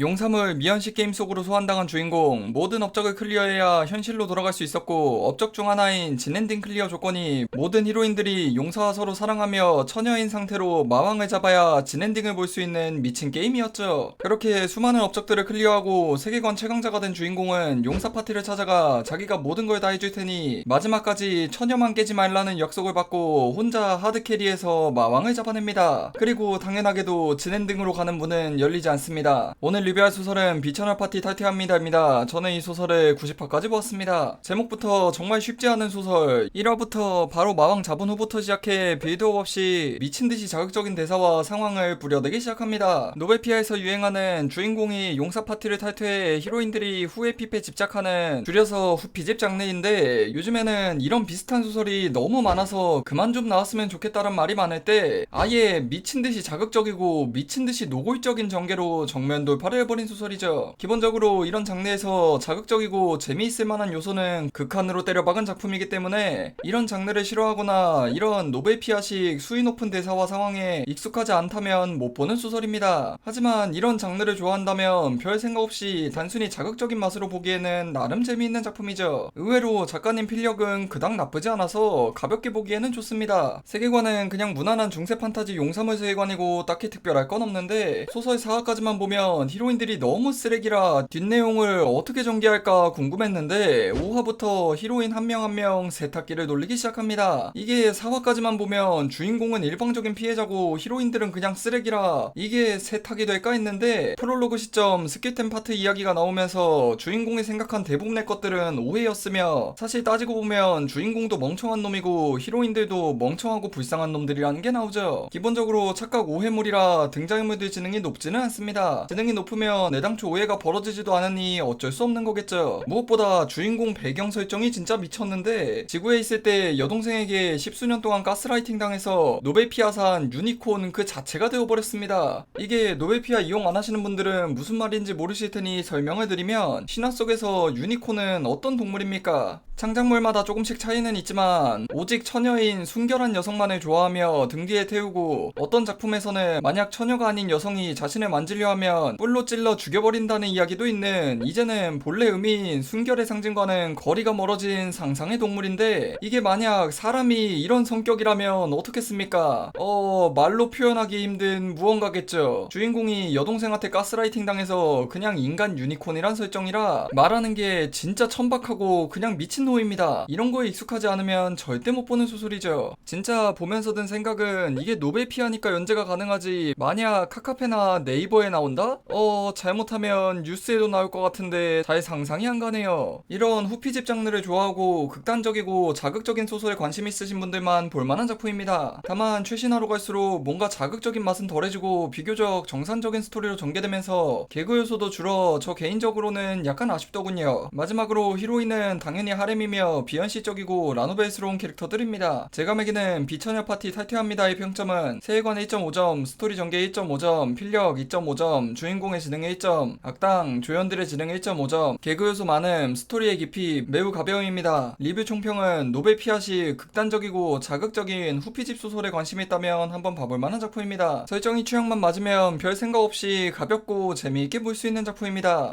용삼을 미연식 게임 속으로 소환당한 주인공 모든 업적을 클리어해야 현실로 돌아갈 수 있었고 업적 중 하나인 진엔딩 클리어 조건이 모든 히로인들이 용사와 서로 사랑하며 처녀인 상태로 마왕을 잡아야 진엔딩을 볼 수 있는 미친 게임이었죠. 그렇게 수많은 업적들을 클리어하고 세계관 최강자가 된 주인공은 용사 파티를 찾아가 자기가 모든 걸 다 해줄 테니 마지막까지 처녀만 깨지 말라는 약속을 받고 혼자 하드캐리에서 마왕을 잡아냅니다. 그리고 당연하게도 진엔딩으로 가는 문은 열리지 않습니다. 오늘 리뷰할 소설은 비천할 파티 탈퇴합니다입니다. 저는 이 소설을 90화까지 보았습니다. 제목부터 정말 쉽지 않은 소설 1화부터 바로 마왕 잡은 후부터 시작해 빌드업 없이 미친듯이 자극적인 대사와 상황을 부려내기 시작합니다. 노베피아에서 유행하는 주인공이 용사 파티를 탈퇴해 히로인들이 후에 핍에 집착하는 줄여서 후피집 장르인데 요즘에는 이런 비슷한 소설이 너무 많아서 그만 좀 나왔으면 좋겠다는 말이 많을 때 아예 미친듯이 자극적이고 미친듯이 노골적인 전개로 정면 돌파를 해버린 소설이죠. 기본적으로 이런 장르에서 자극적이고 재미있을 만한 요소는 극한으로 때려박은 작품이기 때문에 이런 장르를 싫어하거나 이런 노벨피아식 수위 높은 대사와 상황에 익숙하지 않다면 못 보는 소설입니다. 하지만 이런 장르를 좋아한다면 별 생각 없이 단순히 자극적인 맛으로 보기에는 나름 재미있는 작품이죠. 의외로 작가님 필력은 그닥 나쁘지 않아서 가볍게 보기에는 좋습니다. 세계관은 그냥 무난한 중세 판타지 용사물 세계관이고 딱히 특별할 건 없는데 소설 4화까지만 보면 히로 인들이 너무 쓰레기라 뒷내용을 어떻게 전개할까 궁금했는데 5화부터 히로인 한 명 한명 세탁기를 놀리기 시작합니다. 이게 4화까지만 보면 주인공은 일방적인 피해자고 히로인들은 그냥 쓰레기라 이게 세탁이 될까 했는데 프롤로그 시점 스킬템 파트 이야기가 나오면서 주인공이 생각한 대부분의 것들은 오해였으며 사실 따지고 보면 주인공도 멍청한 놈이고 히로인들도 멍청하고 불쌍한 놈들이라는 게 나오죠. 기본적으로 착각 오해물이라 등장인물들 지능이 높지는 않습니다. 지능이 높 으면 애당초 오해가 벌어지지도 않으니 어쩔 수 없는 거겠죠. 무엇보다 주인공 배경 설정이 진짜 미쳤는데 지구에 있을 때 여동생에게 십수년 동안 가스라이팅 당해서 노벨피아산 유니콘 그 자체가 되어버렸습니다. 이게 노벨피아 이용 안 하시는 분들은 무슨 말인지 모르실 테니 설명을 드리면 신화 속에서 유니콘은 어떤 동물입니까? 창작물마다 조금씩 차이는 있지만 오직 처녀인 순결한 여성만을 좋아하며 등 뒤에 태우고 어떤 작품에서는 만약 처녀가 아닌 여성이 자신을 만지려 하면 뿔로 찔러 죽여버린다는 이야기도 있는 이제는 본래 의미인 순결의 상징과는 거리가 멀어진 상상의 동물인데 이게 만약 사람이 이런 성격이라면 어떻겠습니까? 어 말로 표현하기 힘든 무언가겠죠. 주인공이 여동생한테 가스라이팅 당해서 그냥 인간 유니콘이란 설정이라 말하는 게 진짜 천박하고 그냥 미친 놈입니다. 이런 거에 익숙하지 않으면 절대 못 보는 소설이죠. 진짜 보면서 든 생각은 이게 노벨 피아니까 연재가 가능하지 만약 카카페나 네이버에 나온다? 어 잘못하면 뉴스에도 나올 것 같은데 잘 상상이 안 가네요. 이런 후피집 장르를 좋아하고 극단적이고 자극적인 소설에 관심 있으신 분들만 볼만한 작품입니다. 다만 최신화로 갈수록 뭔가 자극적인 맛은 덜해지고 비교적 정상적인 스토리로 전개되면서 개그 요소도 줄어 저 개인적으로는 약간 아쉽더군요. 마지막으로 히로인은 당연히 하렘이며 비현실적이고 라노벨스러운 캐릭터들입니다. 제가 매기는 비처녀 파티 탈퇴합니다의 평점은 세계관 1.5점, 스토리 전개 1.5점, 필력 2.5점, 주인공 의 지능 1점, 악당, 조연들의 지능 1.5점, 개그 요소 많음, 스토리의 깊이 매우 가벼움입니다. 리뷰 총평은 노벨 피아시 극단적이고 자극적인 후피집 소설에 관심이 있다면 한번 봐볼 만한 작품입니다. 설정이 취향만 맞으면 별 생각 없이 가볍고 재미있게 볼 수 있는 작품입니다.